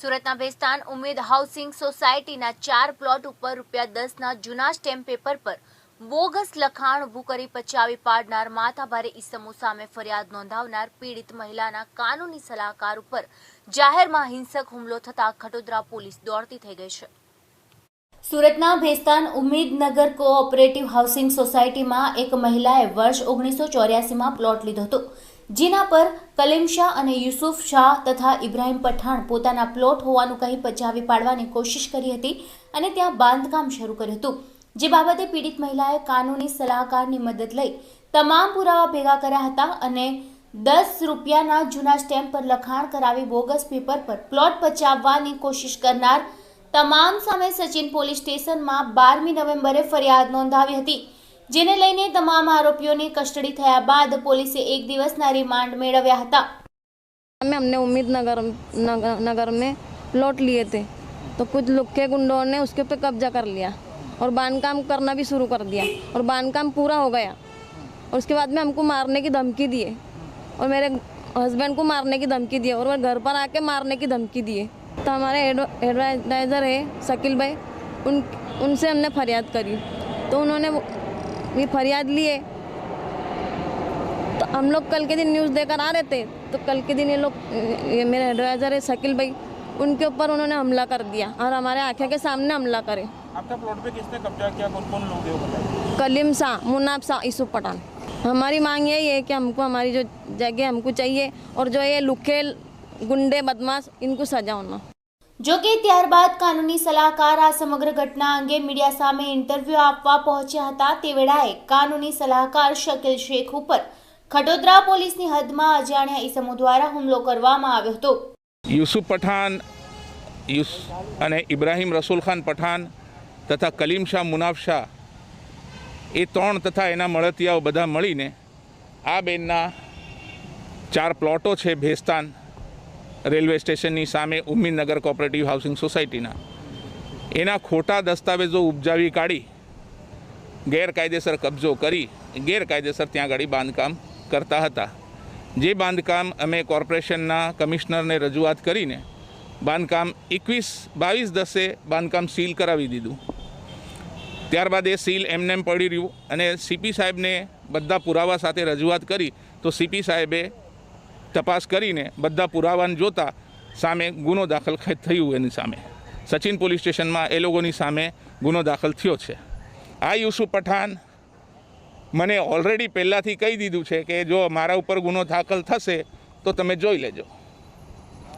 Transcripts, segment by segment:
સુરતના ભેસ્તાન ઉમેદ હાઉસિંગ સોસાયટીના ચાર પ્લોટ ઉપર રૂપિયા દસના જૂના સ્ટેમ્પ પેપર પર બોગસ લખાણ ઊભું કરી પચાવી પાડનાર માથાભારે ઈસમો સામે ફરિયાદ નોંધાવનાર પીડિત મહિલાના કાનૂની સલાહકાર ઉપર જાહેરમાં હિંસક હુમલો થતા ખટોદરા પોલીસ દોડતી થઈ ગઈ છે. સુરતના ભેસ્તાન ઉમેદનગર કોઓપરેટિવ હાઉસિંગ સોસાયટીમાં એક મહિલાએ વર્ષ ઓગણીસો ચોર્યાસીમાં પ્લોટ લીધો હતો. જેના પર કલીમ શાહ અને યુસુફ શાહ તથા ઇબ્રાહિમ પઠાણ પોતાના પ્લોટ હોવાનું કહી પચાવી પાડવાની કોશિશ કરી હતી અને ત્યાં બાંધકામ શરૂ કર્યું હતું. જે બાબતે પીડિત મહિલાએ કાનૂની સલાહકારની મદદ લઈ તમામ પુરાવા ભેગા કર્યા હતા અને દસ રૂપિયાના જૂના સ્ટેમ્પ પર લખાણ કરાવી બોગસ પેપર પર પ્લોટ પચાવવાની કોશિશ કરનાર તમામ સામે સચિન પોલીસ સ્ટેશનમાં બારમી નવેમ્બરે ફરિયાદ નોંધાવી હતી. જેને લઈને તમામ આરોપીઓની કસ્ટડી થયા બાદ પોલીસે એક દિવસના રિમાન્ડ મેળવ્યા હતા में हमने उम्मीद नगर नगर, नगर में प्लॉट लिए थे तो कुछ लुक्के गुंडों ने उसके ऊपर कब्जा कर लिया और बांधकाम करना भी शुरू कर दिया और बांधकाम पूरा हो गया और उसके बाद में हमको मारने की धमकी दिए और मेरे हस्बैंड को मारने की धमकी दिए और वो घर पर आके मारने की धमकी दिए तो हमारे एडव- एडवाइज़र है शकील भाई उन उनसे हमने फरियाद करी तो उन्होंने वो- ये फरियाद लिए तो हम लोग कल के दिन न्यूज़ देकर आ रहे थे तो कल के दिन ये लोग ये मेरे एडवाइज़र है शकील भाई उनके ऊपर उन्होंने हमला कर दिया और हमारे आँखें के सामने हमला करे। आपका प्लॉट पे किसने कब्जा किया? कौन कौन लोग हैं कलीम शाह मुनाब शाह यूसुफ पठान। हमारी मांग यही है कि हमको हमारी जो जगह हमको चाहिए और जो ये लुखेल गुंडे बदमाश इनको सजा होना। જો કે ત્યારબાદ કાનૂની સલાહકાર આ સમગ્ર ઘટના અંગે મીડિયા સામે ઇન્ટરવ્યૂ આપવા પહોંચ્યા હતા તે વેળાએ કાનૂની સલાહકાર શકીલ શેખ ઉપર ખટોદરા પોલીસની હદમાં અજાણ્યા ઈસમો દ્વારા હુમલો કરવામાં આવ્યો હતો. યુસુફ પઠાન યુસ અને ઇબ્રાહિમ રસુલ ખાન પઠાન તથા કલીમ શાહ, મુનાફ શાહ એ ત્રણ તથા એના મળતિયાઓ બધા મળીને આ બેનના ચાર પ્લોટો છે ભેસ્તાન રેલવે સ્ટેશનની સામે ઉમ્મીદનગર કોઓપરેટિવ હાઉસિંગ સોસાયટીના. એના ખોટા દસ્તાવેજો ઉપજાવી કાઢી, ગેરકાયદેસર કબજો કરી, ગેરકાયદેસર ત્યાં આગળ બાંધકામ કરતા હતા. જે બાંધકામ અમે કોર્પોરેશનના કમિશનરને રજૂઆત કરીને બાંધકામ એકવીસ બાવીસ દસે બાંધકામ સીલ કરાવી દીધું. ત્યારબાદ એ સીલ એમને એમ પડી રહ્યું અને સીપી સાહેબને બધા પુરાવા સાથે રજૂઆત કરી, તો સીપી સાહેબે તપાસ કરીને બધા પુરાવાને જોતા સામે ગુનો દાખલ થયું એની સામે. સચિન પોલીસ સ્ટેશનમાં એ લોકોની સામે ગુનો દાખલ થયો છે. આ યુસુફ પઠાણ મને ઓલરેડી પહેલાંથી કહી દીધું છે કે જો મારા ઉપર ગુનો દાખલ થશે તો તમે જોઈ લેજો.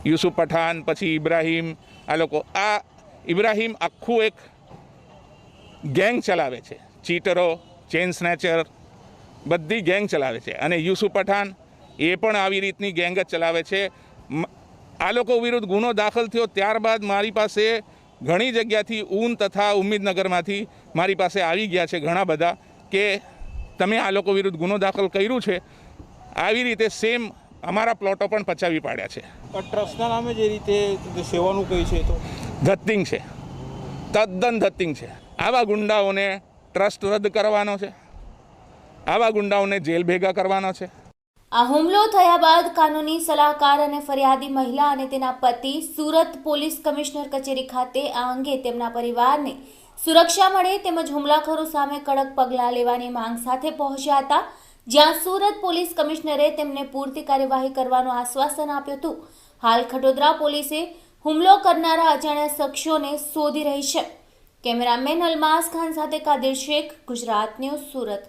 યુસુફ પઠાણ, પછી ઇબ્રાહીમ, આ લોકો, આ ઇબ્રાહિમ આખું એક ગેંગ ચલાવે છે. ચીટરો, ચેન સ્નેચર, બધી ગેંગ ચલાવે છે. અને યુસુફ પઠાણ એ પણ આવી રીતની ગેંગ જ ચલાવે છે. આ લોકો વિરુદ્ધ ગુનો દાખલ થયો ત્યારબાદ મારી પાસે ઘણી જગ્યાથી ઊન તથા ઉમેદનગરમાંથી મારી પાસે આવી ગયા છે ઘણા બધા કે તમે આ લોકો વિરુદ્ધ ગુનો દાખલ કર્યું છે. આવી રીતે સેમ અમારા પ્લોટો પણ પચાવી પાડ્યા છે. ટ્રસ્ટના નામે જે રીતે સેવાનું કહ્યું છે તો? ધત્તિંગ છે. તદ્દન ધત્તિંગ છે. આવા ગુંડાઓને ટ્રસ્ટ રદ કરવાનો છે. આવા ગુંડાઓને જેલ ભેગા કરવાનો છે. આ હુમલો થયા બાદ કાનૂની સલાહકાર અને ફરિયાદી મહિલા અને તેના પતિ સુરત પોલીસ કમિશનર કચેરી ખાતે આ અંગે તેમના પરિવારને સુરક્ષા મળે તેમજ હુમલાખોરો સામે કડક પગલાં લેવાની માંગ સાથે પહોંચ્યા હતા. જ્યાં સુરત પોલીસ કમિશનરે તેમને પૂરતી કાર્યવાહી કરવાનું આશ્વાસન આપ્યું હતું. હાલ ખટોદરા પોલીસે હુમલો કરનારા અજાણ્યા શખ્સોને શોધી રહી છે. કેમેરામેન અલમાસ ખાન સાથે કાદિર શેખ, ગુજરાત ન્યૂઝ સુરત.